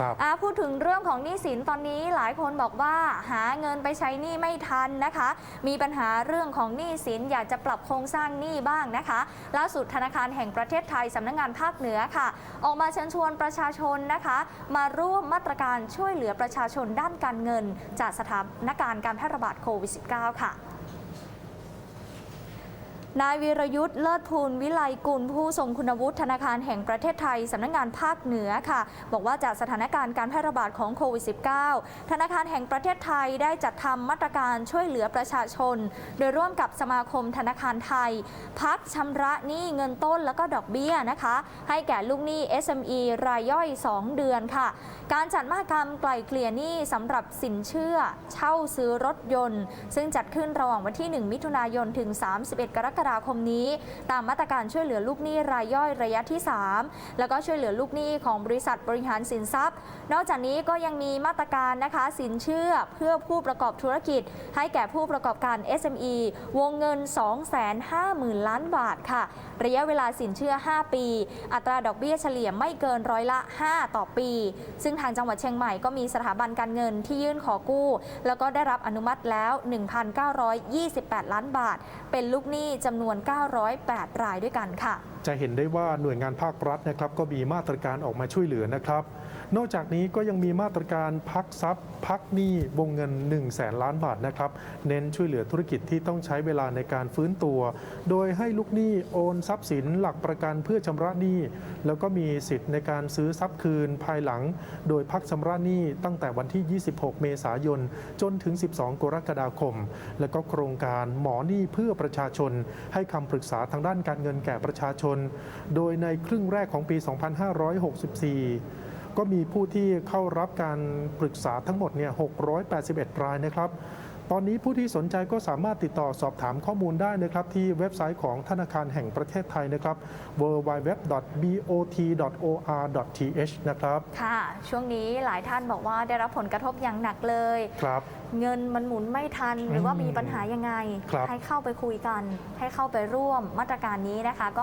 ครับพูดถึงเรื่องของหนี้สินตอนนี้หลายคนบอกว่าหาเงินไปใช้หนี้ไม่ทันนะคะ มีปัญหาเรื่องของหนี้สินอยากจะปรับโครงสร้างหนี้บ้างนะคะ ล่าสุดธนาคารแห่งประเทศไทยสำนักงานภาคเหนือค่ะ ออกมาเชิญชวนประชาชนนะคะ มาร่วมมาตรการช่วยเหลือประชาชนด้านการเงิน จากสถานการณ์การแพร่ระบาดโควิด -19 ค่ะ นายวีรยุทธ์เลิศภูลวิไลกุลผู้ทรงคุณวุฒิธนาคารแห่งประเทศไทยสำนักงานภาคเหนือค่ะ บอกว่าจากสถานการณ์การแพร่ระบาดของโควิด -19 ธนาคารแห่งประเทศไทยได้จัดทำมาตรการช่วยเหลือประชาชน โดยร่วมกับสมาคมธนาคารไทย พักชำระหนี้เงินต้นแล้วก็ดอกเบี้ยนะคะ ให้แก่ลูกหนี้ SME รายย่อย 2 เดือนค่ะ การจัดมหกรรมไกล่เกลี่ยหนี้สำหรับสินเชื่อ เช่าซื้อรถยนต์ ซึ่งจัดขึ้นระหว่างวันที่ 1 มิถุนายนถึง 31 กรกฎาคมราคมนี้ ตามมาตรการช่วยเหลือลูกหนี้รายย่อยระยะที่ 3 แล้วก็ช่วยเหลือลูกหนี้ของบริษัทบริหารสินทรัพย์ นอกจากนี้ก็ยังมีมาตรการนะคะสินเชื่อเพื่อผู้ประกอบธุรกิจ ให้แก่ผู้ประกอบการ SME วงเงิน 250,000 ล้านบาทค่ะ ระยะเวลาสินเชื่อ 5 ปี อัตราดอกเบี้ยเฉลี่ยไม่เกินร้อยละ 5 ต่อปี ซึ่งทางจังหวัดเชียงใหม่ก็มีสถาบันการเงินที่ยื่นขอกู้ แล้วก็ได้รับอนุมัติแล้ว 1,928 ล้านบาท เป็นลูกหนี้จำนวน 908 รายด้วยกันค่ะ จะเห็นได้ว่าหน่วยงานภาครัฐนะครับก็มีมาตรการออกมาช่วยเหลือนะครับ นอกจากนี้ก็ยังมีมาตรการพักทรัพย์ พักหนี้วงเงิน 1 0 0 0 0แสนล้านบาทนะครับ เน้นช่วยเหลือธุรกิจที่ต้องใช้เวลาในการฟื้นตัว โดยให้ลูกหนี้โอนทรัพย์สินหลักประกันเพื่อชำระหนี้ แล้วก็มีสิทธิ์ในการซื้อทรัพย์คืนภายหลัง โดยพักชำระหนี้ตั้งแต่วันที่ 26 เมษายน จนถึง 12 กรกฎาคม และก็โครงการหมอหนี้เพื่อประชาชนให้คำปรึกษาทางด้านการเงินแก่ประชาชน โดยในครึ่งแรกของปี 2564ก็มีผู้ที่เข้ารับการปรึกษาทั้งหมดเนี่ย681 รายนะครับ ตอนนี้ผู้ที่สนใจก็สามารถติดต่อสอบถามข้อมูลได้นะครับที่เว็บไซต์ของธนาคารแห่งประเทศไทยนะครับ www.bot.or.th นะครับค่ะ ช่วงนี้หลายท่านบอกว่าได้รับผลกระทบอย่างหนักเลยครับเงินมันหมุนไม่ทันหรือว่ามีปัญหายังไงครับให้เข้าไปคุยกัน ให้เข้าไปร่วมมาตรการนี้นะคะ